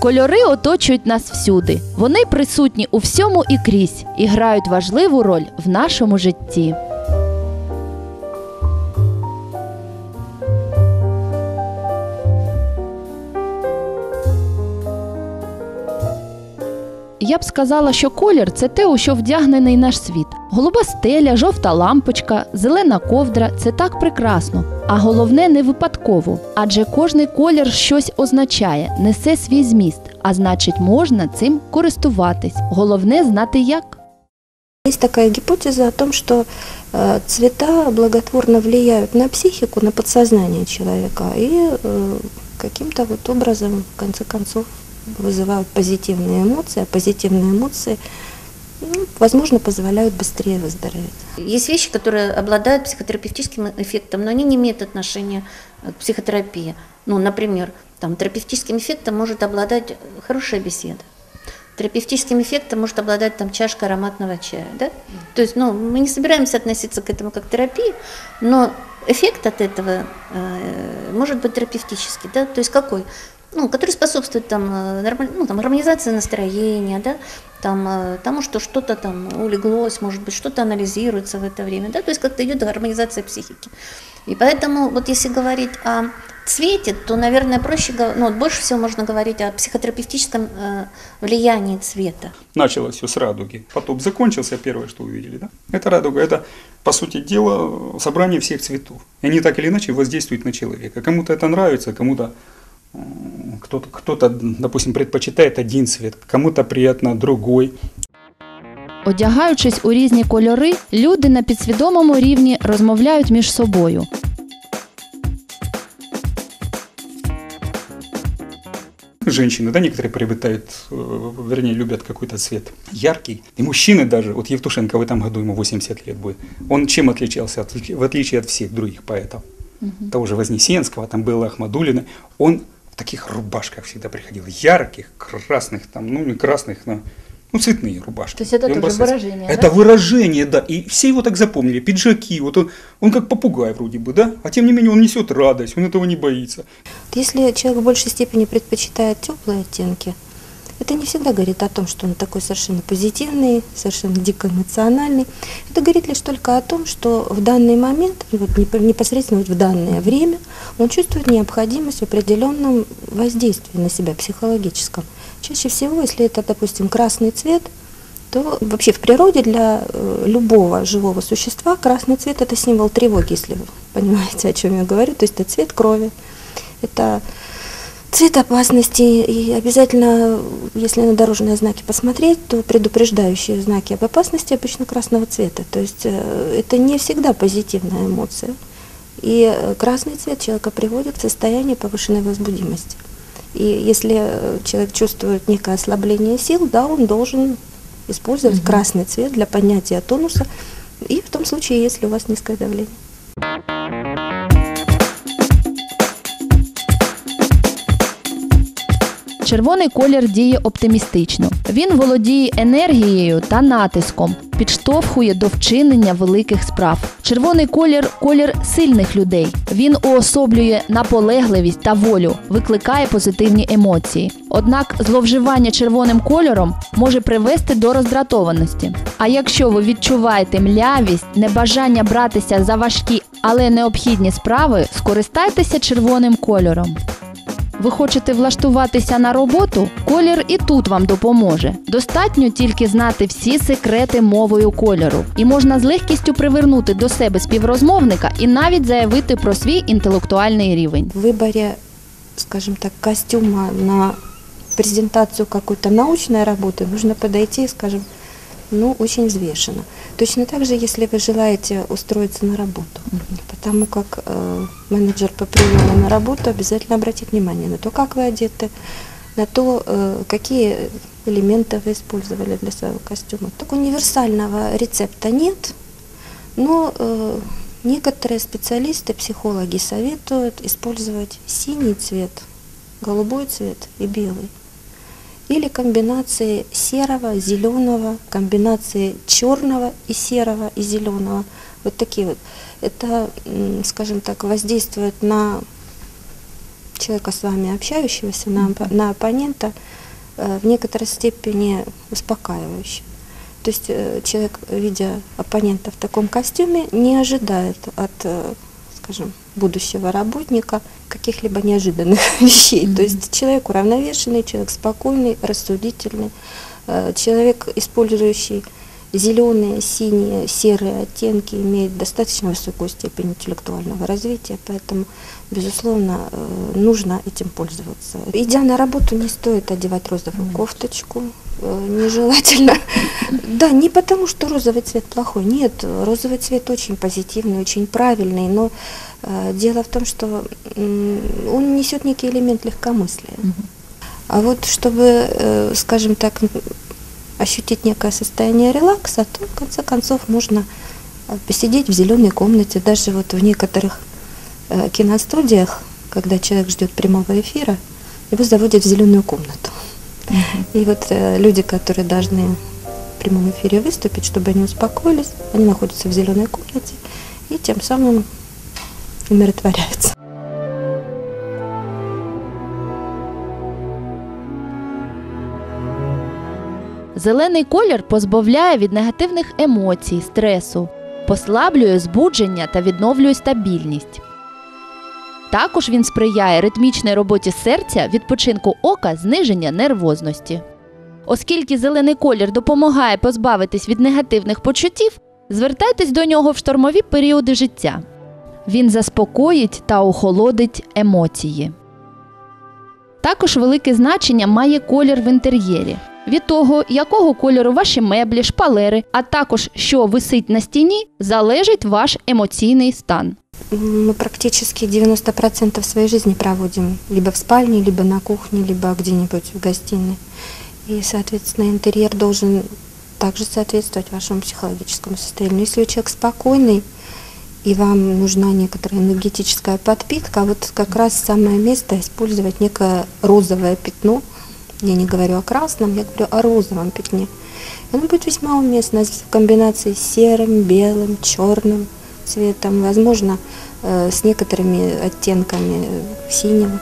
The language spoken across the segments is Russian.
Кольори оточують нас всюди. Вони присутні у всьому і крізь і грають важливу роль в нашому житті. Я б сказала, що колір це те, у що вдягнений наш світ. Голуба стеля, жовта лампочка, зелена ковдра це так прекрасно. А головне не випадково, адже кожний колір щось означає, несе свій зміст, а значить, можна цим користуватись. Головне знати як. Есть такая гипотеза о том, что э, цвета благотворно влияют на психику, на подсознание человека и э, каким-то вот образом, в конце концов, вызывают позитивные эмоции, а позитивные эмоции, ну, возможно, позволяют быстрее выздороветь. Есть вещи, которые обладают психотерапевтическим эффектом, но они не имеют отношения к психотерапии. Ну, например, там, терапевтическим эффектом может обладать хорошая беседа. Терапевтическим эффектом может обладать там, чашка ароматного чая. Да? То есть ну, мы не собираемся относиться к этому как к терапии, но эффект от этого э, может быть терапевтический. Да? То есть какой? ну, который способствует там, э, норма- ну, там, гармонизации настроения, да, там, э, тому, что что-то там улеглось, может быть, что-то анализируется в это время, да, то есть как-то идет гармонизация психики. И поэтому вот если говорить о цвете, то, наверное, проще, ну, вот больше всего можно говорить о психотерапевтическом э, влиянии цвета. Началось все с радуги. Потоп закончился, первое, что увидели, да? Это радуга, это, по сути дела, собрание всех цветов. И они так или иначе воздействуют на человека. Кому-то это нравится, кому-то кто-то, кто-то, допустим, предпочитает один цвет, кому-то приятно другой. Одягаючись у різні кольори, люди на підсвідомому рівні розмовляють між собою. Женщины, да, некоторые приобретают, э, вернее, любят какой-то цвет яркий. И мужчины даже, вот Евтушенко в этом году ему 80 лет будет, он чем отличался, от- в отличие от всех других поэтов? Того же Вознесенского, там был Ахмадулина, он в таких рубашках всегда приходил, ярких, красных, там, ну не красных, но ну, цветные рубашки. То есть это тоже бросается. выражение, Это да? выражение, да. И все его так запомнили. Пиджаки, вот он, он как попугай вроде бы, да? А тем не менее он несет радость, он этого не боится. Если человек в большей степени предпочитает теплые оттенки, это не всегда говорит о том, что он такой совершенно позитивный, совершенно дико эмоциональный. Это говорит лишь только о том, что в данный момент, вот непо- непосредственно вот в данное время, он чувствует необходимость в определенном воздействии на себя психологическом. Чаще всего, если это, допустим, красный цвет, то вообще в природе для э, любого живого существа красный цвет это символ тревоги, если вы понимаете, о чем я говорю. То есть это цвет крови, это цвет опасности. И обязательно, если на дорожные знаки посмотреть, то предупреждающие знаки об опасности обычно красного цвета. То есть э, это не всегда позитивная эмоция. И э, красный цвет человека приводит в состояние повышенной возбудимости. И если э, человек чувствует некое ослабление сил, да, он должен использовать красный цвет для поднятия тонуса, и в том случае, если у вас низкое давление. Червоний колір діє оптимістично. Він володіє енергією та натиском, підштовхує до вчинення великих справ. Червоний колір колір сильних людей. Він уособлює наполегливість та волю, викликає позитивні емоції. Однак зловживання червоним кольором може привести до роздратованості. А якщо ви відчуваєте млявість, небажання братися за важкі, але необхідні справи, скористайтеся червоним кольором. Ви хочете влаштуватися на роботу? Колір і тут вам допоможе. Достатньо тільки знати всі секрети мовою кольору, і можна з легкістю привернути до себе співрозмовника і навіть заявити про свій інтелектуальний рівень. В выборе, скажем так, костюма на презентацию какой-то научной работы нужно подойти, скажем, ну, очень взвешенно. Точно так же, если вы желаете устроиться на работу, потому как э, менеджер по приему на работу обязательно обратит внимание на то, как вы одеты, на то, э, какие элементы вы использовали для своего костюма. Так универсального рецепта нет, но э, некоторые специалисты, психологи советуют использовать синий цвет, голубой цвет и белый. Или комбинации серого, зеленого, комбинации черного и серого и зеленого. Вот такие вот. Это, скажем так, воздействует на человека с вами общающегося, на, на оппонента э, в некоторой степени успокаивающе. То есть э, человек, видя оппонента в таком костюме, не ожидает от, э, скажем, будущего работника каких-либо неожиданных вещей. То есть человек уравновешенный, человек спокойный, рассудительный, э, человек, использующий зеленые, синие, серые оттенки, имеет достаточно высокую степень интеллектуального развития, поэтому, безусловно, э, нужно этим пользоваться. Идя на работу, не стоит одевать розовую кофточку, э, нежелательно. Да, не потому, что розовый цвет плохой, нет, розовый цвет очень позитивный, очень правильный, но дело в том, что он несет некий элемент легкомыслия. А вот чтобы, э, скажем так, ощутить некое состояние релакса, то в конце концов можно э, посидеть в зеленой комнате. Даже вот в некоторых э, киностудиях, когда человек ждет прямого эфира, его заводят в зеленую комнату. И вот э, люди, которые должны в прямом эфире выступить, чтобы они успокоились, они находятся в зеленой комнате и тем самым умиротворяются. Зелений колір позбавляє від негативних емоцій, стресу, послаблює збудження та відновлює стабільність. Також він сприяє ритмічній роботі серця, відпочинку ока, зниження нервозності. Оскільки зелений колір допомагає позбавитись від негативних почуттів, звертайтесь до нього в штормові періоди життя. Він заспокоїть та охолодить емоції. Також велике значення має колір в інтер'єрі. Від того, якого кольору ваші меблі, шпалери, а також що висить на стіні, залежить ваш емоційний стан. Мы практически 90% своей жизни проводим либо в спальне, либо на кухне, либо где-нибудь в гостиной. И, соответственно, интерьер должен также соответствовать вашему психологическому состоянию. Если человек спокойный, и вам нужна некоторая энергетическая подпитка, вот как раз самое место использовать некое розовое пятно. Я не говорю о красном, я говорю о розовом пятне. Оно будет весьма уместно в комбинации с серым, белым, черным цветом, возможно, э, с некоторыми оттенками синего.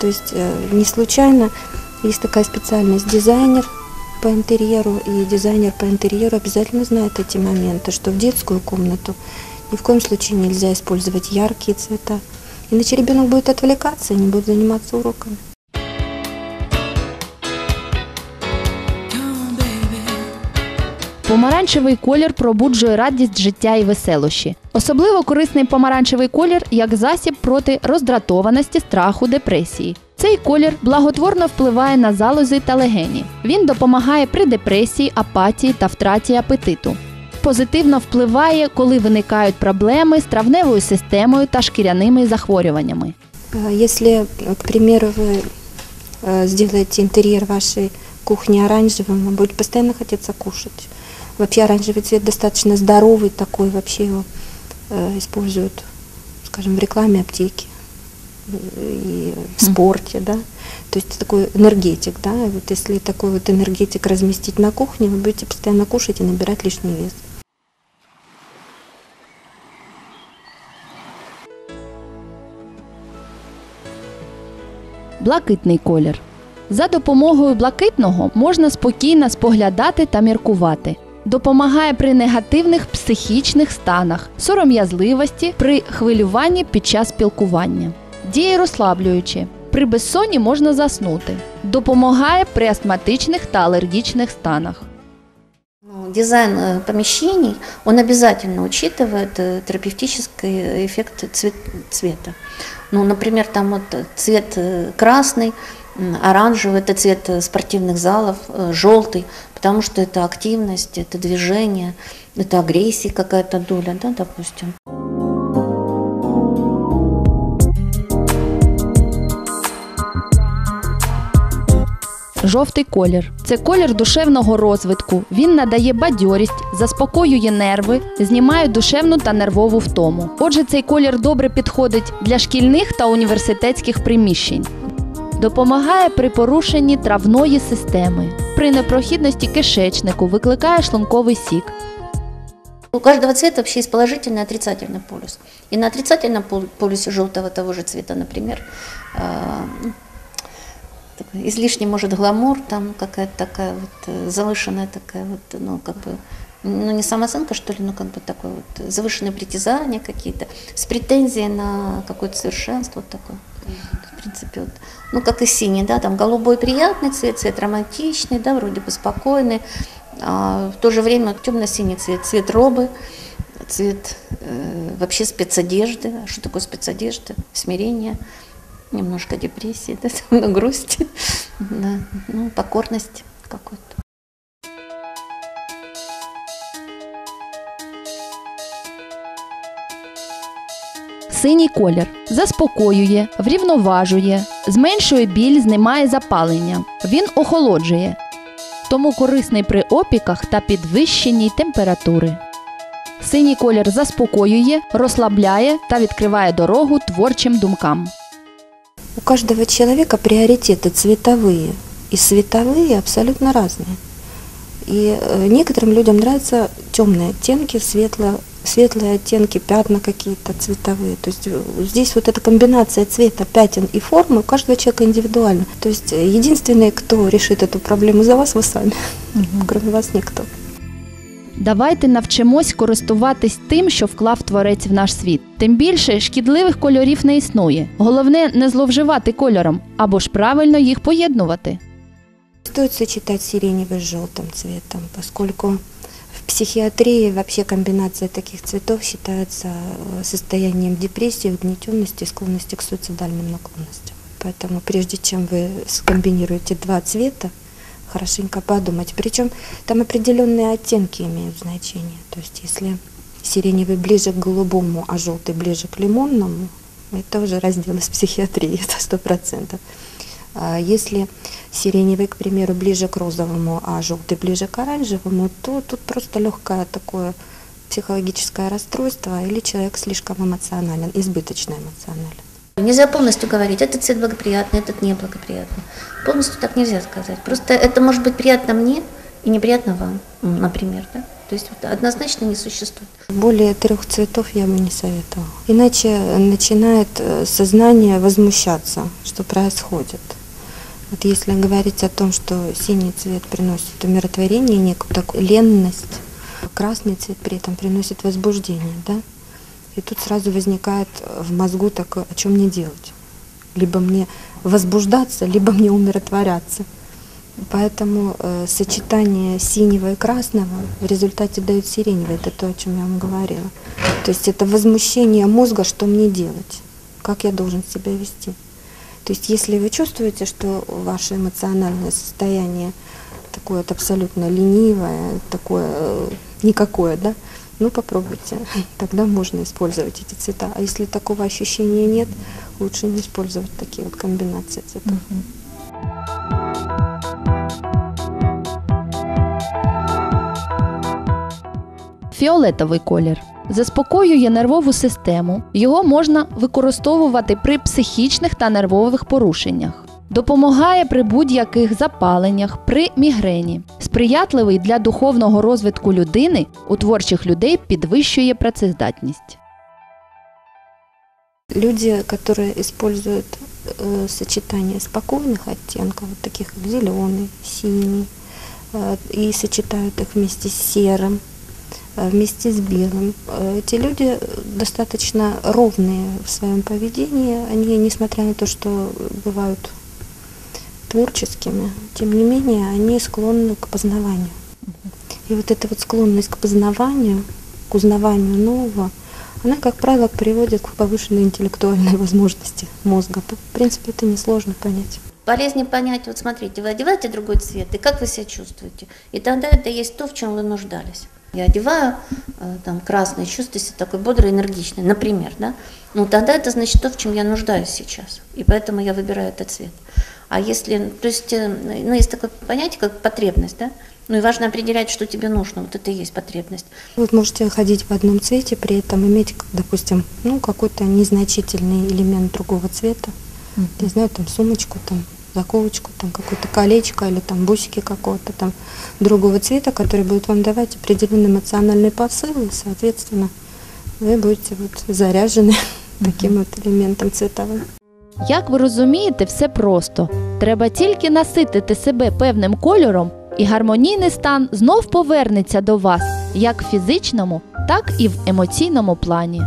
То есть э, не случайно есть такая специальность дизайнер по интерьеру, и дизайнер по интерьеру обязательно знает эти моменты, что в детскую комнату ни в коем случае нельзя использовать яркие цвета. Иначе ребенок будет отвлекаться и не будет заниматься уроками. Помаранчевий колір пробуджує радість життя і веселощі. Особливо корисний помаранчевий колір як засіб проти роздратованості, страху, депресії. Цей колір благотворно впливає на залози та легені. Він допомагає при депресії, апатії та втраті апетиту. Позитивно впливає, коли виникають проблеми з травневою системою та шкіряними захворюваннями. Если, к примеру, вы сделаете интерьер вашей кухни оранжевым, вам будет постоянно хотеться кушать. Вообще оранжевый цвет достаточно здоровый такой, вообще его используют, скажем, в рекламе аптеки и в спорте, да. То есть такой энергетик, да. Вот если такой вот энергетик разместить на кухне, вы будете постоянно кушать и набирать лишний вес. Блакитний колір. За допомогою блакитного можна спокійно споглядати та міркувати. Допомагає при негативних психічних станах, сором'язливості, при хвилюванні під час спілкування. Діє розслаблюючи. При безсонні можна заснути. Допомагає при астматичних та алергічних станах. Дизайн э, помещений, он обязательно учитывает э, терапевтический эффект цвет- цвета. Ну, например, там вот цвет э, красный, оранжевый, это цвет спортивных залов, желтый, потому что это активность, это движение, это агрессия какая-то доля, да, допустим. Жовтий колір це колір душевного розвитку. Він надає бадьорість, заспокоює нерви, знімає душевну та нервову втому. Отже, цей колір добре підходить для шкільних та університетських приміщень. Допомагає при порушенні травної системи. При непрохідності кишечнику викликає шлунковий сік. У каждого цвета вообще есть положительный и отрицательный полюс. И на отрицательном пол- полюсе желтого того же цвета, например, такой излишне может гламур, там какая-то такая вот э, завышенная такая вот, ну как бы, ну не самооценка что ли, ну как бы такое вот завышенные притязания какие-то, с претензией на какое-то совершенство вот такое. В принципе, вот, ну как и синий, да, там голубой приятный цвет, цвет романтичный, да, вроде бы спокойный, а в то же время темно-синий цвет, цвет робы, цвет э, вообще спецодежды. А Что такое спецодежда? Смирение, немножко депрессии, да, ну, грусть, да, ну, покорность какой-то. Синій колір заспокоює, врівноважує, зменшує біль, знімає запалення. Він охолоджує. Тому корисний при опіках та підвищеній температури. Синій колір заспокоює, розслабляє та відкриває дорогу творчим думкам. У каждого человека приоритеты цветовые. И световые абсолютно разные. И э, некоторым людям нравятся темные оттенки, светлые, светлые оттенки, пятна какие-то цветовые. То есть э, здесь вот эта комбинация цвета, пятен и формы у каждого человека индивидуально. То есть э, единственный, кто решит эту проблему за вас, вы сами. Кроме вас никто. Давайте навчимось користуватись тим, що вклав творець в наш світ. Тим більше шкідливих кольорів не існує. Головне не зловживати кольором або ж правильно їх поєднувати. Стоит сочетать сиреневый с желтым цветом, поскольку в психиатрии вообще комбинация таких цветов считается э, состоянием депрессии, угнетенности, склонности к суицидальным наклонностям. Поэтому прежде чем вы скомбинируете два цвета, хорошенько подумать. Причем там определенные оттенки имеют значение. То есть если сиреневый ближе к голубому, а желтый ближе к лимонному, это уже раздел из психиатрии, это сто процентов. А Если сиреневый, к примеру, ближе к розовому, а желтый ближе к оранжевому, то тут просто легкое такое психологическое расстройство или человек слишком эмоционален, избыточно эмоционален. Нельзя полностью говорить, этот цвет благоприятный, этот неблагоприятный. Полностью так нельзя сказать. Просто это может быть приятно мне и неприятно вам, например, да? То есть вот однозначно не существует. Более трех цветов я бы не советовала. Иначе начинает э, сознание возмущаться, что происходит. Вот если говорить о том, что синий цвет приносит умиротворение, некую такую ленность, красный цвет при этом приносит возбуждение, да? И тут сразу возникает э, в мозгу такое, о чем мне делать? Либо мне возбуждаться, либо мне умиротворяться. Поэтому э, сочетание синего и красного в результате дает сиреневый. Это то, о чем я вам говорила. То есть это возмущение мозга, что мне делать, как я должен себя вести. То есть если вы чувствуете, что ваше эмоциональное состояние такое вот абсолютно ленивое, такое э, никакое, да, ну попробуйте, тогда можно использовать эти цвета. А если такого ощущения нет, лучше не использовать такие вот комбинации цветов. Фіолетовий колір заспокоює нервову систему. Його можна використовувати при психічних та нервових порушеннях. Допомагає при будь-яких запаленнях, при мігрені. Сприятливий для духовного розвитку людини у творчих людей підвищує працездатність. Люди, которые используют э, сочетание спокойных оттенков, вот таких как зеленый, синий, э, и сочетают их вместе с серым, э, вместе с белым, э, эти люди достаточно ровные в своем поведении. Они, несмотря на то, что бывают Творческими, тем не менее, они склонны к познаванию. И вот эта вот склонность к познаванию, к узнаванию нового, она, как правило, приводит к повышенной интеллектуальной возможности мозга. В принципе, это несложно понять. Полезнее понять, вот смотрите, вы одеваете другой цвет, и как вы себя чувствуете. И тогда это есть то, в чем вы нуждались. Я одеваю э, там красный, чувствую себя такой бодрый, энергичный, например, да. Ну тогда это значит то, в чем я нуждаюсь сейчас. И поэтому я выбираю этот цвет. А если, то есть, э, ну есть такое понятие, как потребность, да. Ну и важно определять, что тебе нужно. Вот это и есть потребность. Вы можете ходить в одном цвете, при этом иметь, допустим, ну, какой-то незначительный элемент другого цвета. не знаю, там сумочку, там заколочку, там какое-то колечко или там бусики какого-то там другого цвета, который будет вам давать определенный эмоциональный посыл, и, соответственно, вы будете вот заряжены таким вот элементом цветовым. Як ви розумієте, все просто. Треба тільки наситити себе певним кольором, і гармонійний стан знов повернеться до вас як в фізичному, так і в емоційному плані.